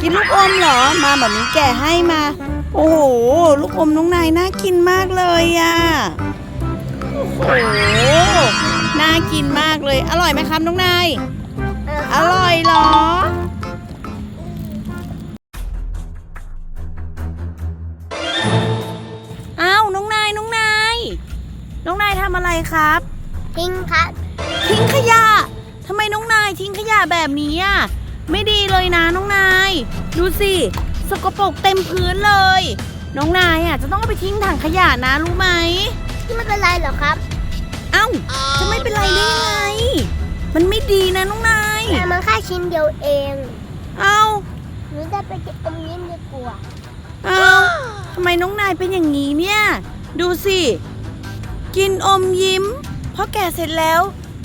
กินลูกอมเหรอ มาแบบนี้แกะให้มา โอ้โห ลูกอมน้องนายน่ากินมากเลยอะ โอ้โห น่ากินมากเลย อร่อยไหมครับน้องนาย อร่อยเหรออ้าวน้องนายน้องนาย น้องนายทำอะไรครับ ทิ้งครับ ทิ้งขยะทำไมน้องนายทิ้งขยะแบบนี้อะ ไม่ดีเลยนะน้องนาย ดูสิสกปรกเต็มพื้นเลย น้องนายอะจะต้องเอาไปทิ้งถังขยะนะรู้ไหมที่ไม่เป็นไรหรอกครับ เอ้าจะไม่เป็นไรได้ยังไง มันไม่ดีนะน้องนายแต่มันแค่ชิ้นเดียวเองเอ้าหนูจะไปกินอมยิ้มดีกว่าเอ้าทำไมน้องนายเป็นอย่างนี้เนี่ย ดูสิ กินอมยิ้มพอแก่เสร็จแล้ว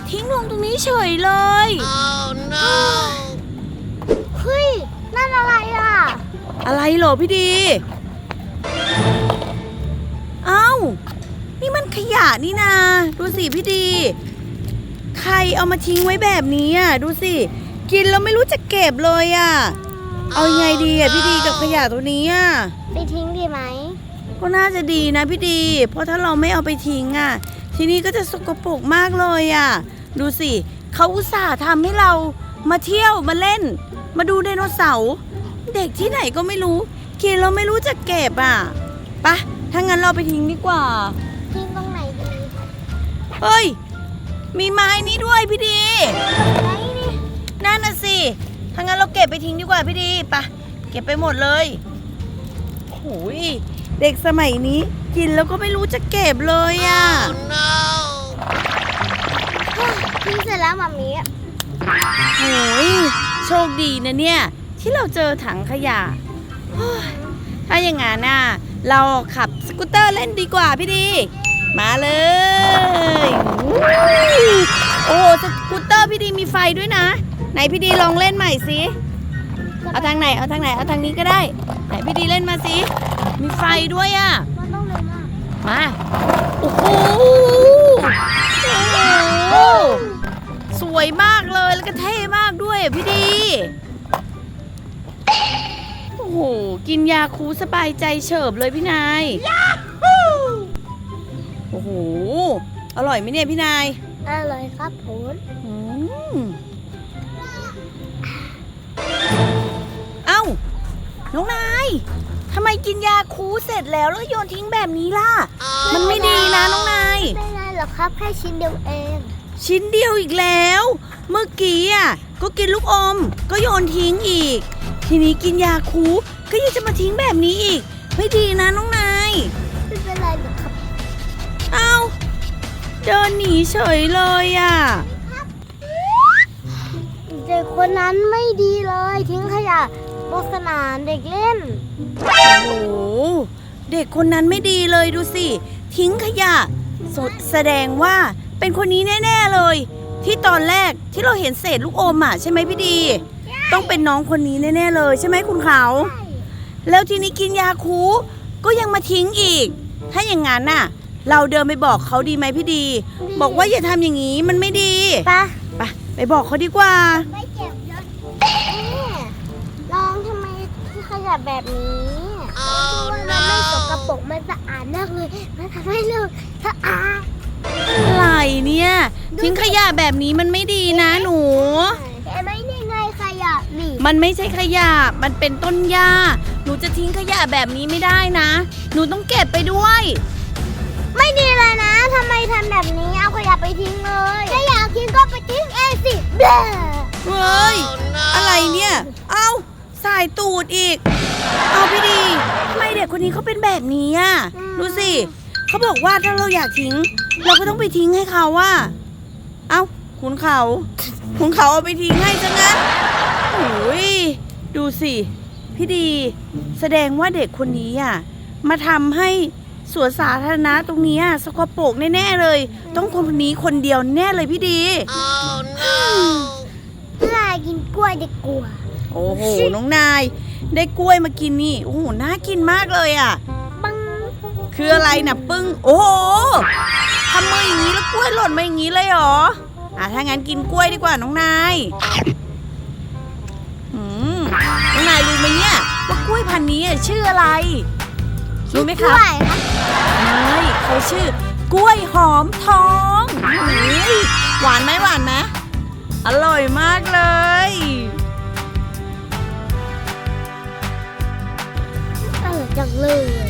ทิ้งลงตรงนี้เฉยเลยเฮ้ยนั่น อะไรอะ อะไรเหรอพี่ดี เอ้า นี่มันขยะนี่นา ดูสิพี่ดี ใครเอามาทิ้งไว้แบบนี้อะ ดูสิ กินแล้วไม่รู้จะเก็บเลยอะ เอายังไงดีอะพี่ดีกับขยะตัวนี้อะ ไปทิ้งดีไหม ก็น่าจะดีนะพี่ดี เพราะถ้าเราไม่เอาไปทิ้งอะ ทีนี้ก็จะสกปรกมากเลยอะ ดูสิเขาอุตส่าห์ทำให้เรา มาเที่ยวมาเล่น มาดูไดโนเสาร์เด็กที่ไหนก็ไม่รู้กินแล้วไม่รู้จะเก็บอะไปะถ้างั้นเราไปทิ้งดีกว่าทิ้งตรงไหนดีเฮ้ย มีไม้นี้ด้วยพี่ดีไหนนี่นั่นน่ะสิถ้างั้นเราเก็บไปทิ้งดีกว่าพี่ดีไปะเก็บไปหมดเลยโอ้ยเด็กสมัยนี้กินแล้วก็ไม่รู้จะเก็บเลยอะทิ้งเสร็จแล้วมามี โอ้ยโชคดีนะเนี่ย ที่เราเจอถังขยะ ถ้าอย่างงั้นน่ะเราขับสกูตเตอร์เล่นดีกว่าพี่ดี มาเลยอุ้ยโอ้สกูตเตอร์พี่ดีมีไฟด้วยนะ ไหนพี่ดีลองเล่นใหม่สิเอาทางไหนเอาทางไหนเอาทางนี้ก็ได้ ไหนพี่ดีเล่นมาสิมีไฟด้วยอะมันต้องเลยมากมาโอ้โห วยมากเลยแล้วก็เท่มากด้วยอะพี่ดี โอ้โห กินยาคูสบายใจเฉิบเลยพี่นายโอ้โห อร่อยไหมเนี่ยพี่นาย อร่อยครับผมอืมเอ้า น้องนายทำไมกินยาคูเสร็จแล้วแล้วโยนทิ้งแบบนี้ล่ะ มันไม่ดีนะน้องนาย ไม่เป็นไรหรอกครับแค่ชิ้นเดียวเอง ชิ้นเดียวอีกแล้ว เมื่อกี้อะก็กินลูกอม ก็โยนทิ้งอีก ทีนี้กินยาคูก็ยังจะมาทิ้งแบบนี้อีก ไม่ดีนะน้องนายไม่เป็นไรหรอกครับ เอ้าเดินหนีเฉยเลยอะเด็กคนนั้นไม่ดีเลยทิ้งขยะบนสนามเด็กเล่น โอ้โห เด็กคนนั้นไม่ดีเลยดูสิ ทิ้งขยะสดแสดงว่า เป็นคนนี้แน่ๆเลย ที่ตอนแรกที่เราเห็นเศษลูกอมอะใช่ไหมพี่ดี ต้องเป็นน้องคนนี้แน่ๆเลยใช่ไหมคุณเขา แล้วทีนี้กินยาคูก็ยังมาทิ้งอีก ถ้าอย่างนั้นน่ะ เราเดินไปบอกเขาดีไหมพี่ดี บอกว่าอย่าทำอย่างนี้มันไม่ดีปะไปไปบอกเขาดีกว่า ไม่เจ็บยศแม่ลองทำไมที่ขยะแบบนี้คือมันไม่สกปรกมันสะอาดมากเลยมันทำให้เราสะอาดอะไร เนี่ย ทิ้งขยะแบบนี้มันไม่ดีนะหนูเห็นไหมนี่ไงขยะนี่ มันไม่ใช่ขยะ มันเป็นต้นหญ้า หนูจะทิ้งขยะแบบนี้ไม่ได้นะ หนูต้องเก็บไปด้วย ไม่ดีเลยนะทำไมทำแบบนี้เอาขยะไปทิ้งเลยถ้าอยากทิ้งก็ไปทิ้งเองสิเบ้อเฮ้ยอะไรเนี่ย เอาสายตูดอีก เอาพี่ดีทำไมเด็กคนนี้เขาเป็นแบบนี้อะดูสิเขาบอกว่าถ้าเราอยากทิ้ง เราก็ต้องไปทิ้งให้เขาว่า เอาคุณเขาคุณเขาเอาไปทิ้งให้ซะงั้นโอ้ยดูสิพี่ดี แสดงว่าเด็กคนนี้อะมาทำให้สวนสาธารณะตรงนี้อะสกปรกแน่ๆเลย ต้องคนนี้คนเดียวแน่เลยพี่ดีเพื่อกินกล้วยดีกว่าโอ้โหน้องนาย ได้กล้วยมากินนี่โอ้โหน่ากินมากเลยอะปังคืออะไรนะปึ้ง โอ้โห กล้วยหล่นมาอย่างนี้เลยเหรอ อะถ้างั้นกินกล้วยดีกว่าน้องนายอืมน้องนายายรู้ไหมเนี่ยว่ากล้วยพันธุ์นี้อะชื่ออะไร รู้ไหมกคล้รับวยครับไม่เขาชื่อกล้วยหอมทองเฮ้ยหวานไหมหวานไหมอร่อยมากเลยอร่อยจังเลย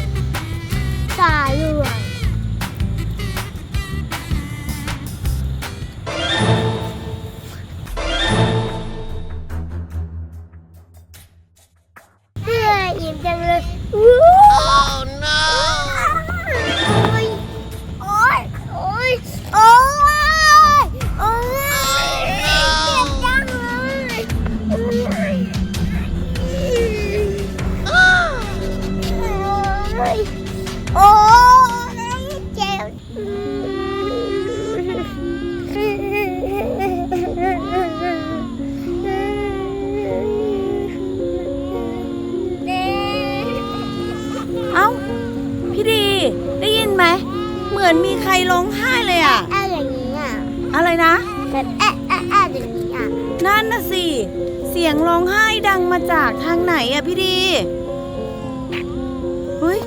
เสียงร้องไห้ดังมาจากทางไหนอะพี่ดีเฮ้ย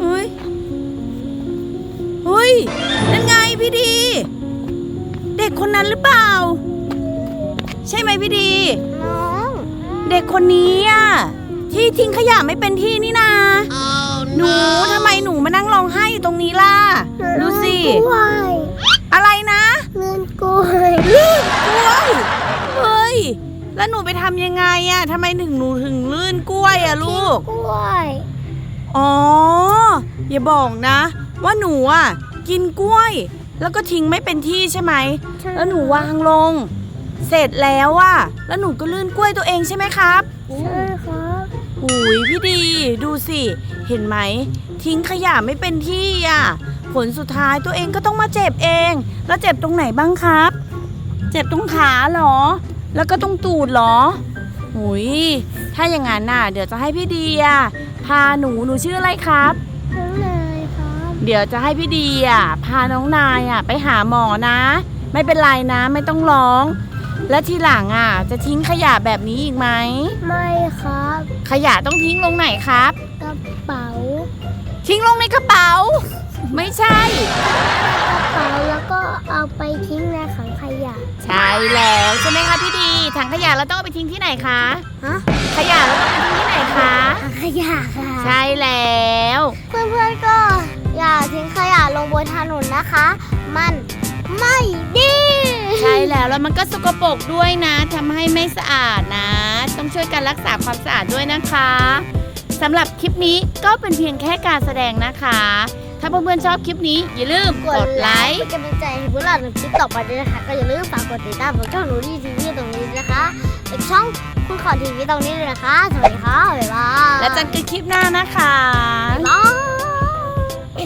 เฮ้ยเฮ้ยนั่นไงพี่ดี เด็กคนนั้นหรือเปล่า ใช่ไหมพี่ดีน้องเด็กคนนี้อะที่ทิ้งขยะไม่เป็นที่นี่นาหนูทำไมหนูมานั่งร้องไห้อยู่ตรงนี้ล่ะ ดูสิกล้วยอะไรนะ เงินกล้วยกล้วยเฮ้ย แล้วหนูไปทำยังไงอะทำไมถึงหนูถึงลื่นกล้วยอะลูก กล้วยอ๋อ อย่าบอกนะ ว่าหนูอะกินกล้วย แล้วก็ทิ้งไม่เป็นที่ใช่ไหม แล้วหนูวางลง เสร็จแล้วอะแล้วหนูก็ลื่นกล้วยตัวเองใช่ไหมครับ ใช่ครับหุยพี่ดี ดูสิ เห็นไหม ทิ้งขยะไม่เป็นที่อะ ผลสุดท้ายตัวเองก็ต้องมาเจ็บเอง แล้วเจ็บตรงไหนบ้างครับ เจ็บตรงขาเหรอ แล้วก็ตรงตูดเหรอหุยถ้าอย่างนั้นน่ะ เดี๋ยวจะให้พี่ดีอะพาหนูหนูชื่ออะไรครับทั้งเลยครับเดี๋ยวจะให้พี่ดีอะพาน้องนายอะไปหาหมอนะ ไม่เป็นไรนะไม่ต้องร้อง และทีหลังอะ จะทิ้งขยะแบบนี้อีกไหม ไม่ครับขยะต้องทิ้งลงไหนครับ กระเป๋าทิ้งลงในกระเป๋า ไม่ใช่กระ เป๋าแล้วก็เอาไปทิ้งในถังขยะ ใช่แล้วใช่ไหมคะพี่ดี ถังขยะเราต้องเอาไปทิ้งที่ไหนคะ ฮะ ขยะเราต้องเอาไปทิ้งที่ไหนคะ ถังขยะค่ะ ใช่แล้ว เพื่อนๆก็อย่าทิ้งขยะลงบนถนนนะคะ มันไม่ดี ใช่แล้วแล้วมันก็สกปรกด้วยนะทำให้ไม่สะอาดนะ ต้องช่วยกันรักษาความสะอาดด้วยนะคะสำหรับคลิปนี้ก็เป็นเพียงแค่การแสดงนะคะ ถ้าเพื่อนๆชอบคลิปนี้ อย่าลืมกดไลค์เป็นกำลังใจให้พวกเราในคลิปต่อไปด้วยนะคะ ก็อย่าลืมฝากกดติดตามช่องหนูดีทีวีตรงนี้นะคะและช่องคุณขอทีวีตรงนี้เลยนะคะ สวัสดีค่ะบ๊ายบายและเจอกันคลิปหน้านะคะ บ๊ายบาย